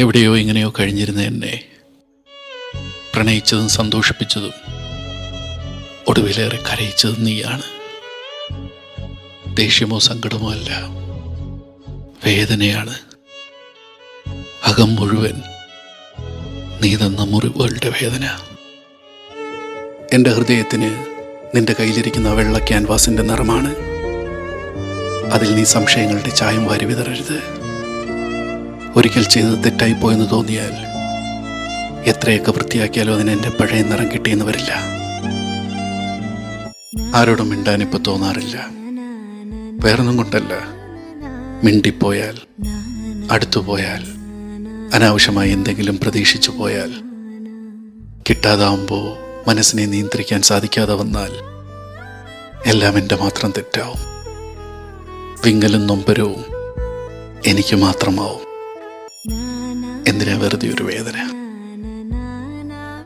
എവിടെയോ എങ്ങനെയോ കഴിഞ്ഞിരുന്ന എന്നെ പ്രണയിച്ചതും സന്തോഷിപ്പിച്ചതും ഒടുവിലേറെ കരയിച്ചതും നീയാണ്. ദേഷ്യമോ സങ്കടമോ അല്ല വേദനയാണ്. അകം മുഴുവൻ നീ തന്ന മുറിവുകളുടെ വേദന. എന്റെ ഹൃദയത്തിന് നിന്റെ കയ്യിലിരിക്കുന്ന വെള്ള ക്യാൻവാസിന്റെ നിറമാണ്. അതിൽ നീ സംശയങ്ങളുടെ ചായം വാരി വിതറരുത്. ഒരിക്കൽ ചെയ്തത് തെറ്റായി പോയെന്ന് തോന്നിയാൽ എത്രയൊക്കെ വൃത്തിയാക്കിയാലും അതിന് എന്റെ പഴയ നിറം കിട്ടിയെന്ന് വരില്ല. ആരോടും മിണ്ടാൻ തോന്നാറില്ല. വേറൊന്നും കൊണ്ടല്ല. മിണ്ടിപ്പോയാൽ അടുത്തുപോയാൽ അനാവശ്യമായി എന്തെങ്കിലും പ്രതീക്ഷിച്ചു പോയാൽ കിട്ടാതാവുമ്പോൾ മനസ്സിനെ നിയന്ത്രിക്കാൻ സാധിക്കാതെ വന്നാൽ എല്ലാം എന്റെ മാത്രം തെറ്റാവും. വിങ്ങലും നൊമ്പരവും എനിക്ക് മാത്രമാവും. എന്തിനാ വെറുതെ ഒരു വേദന?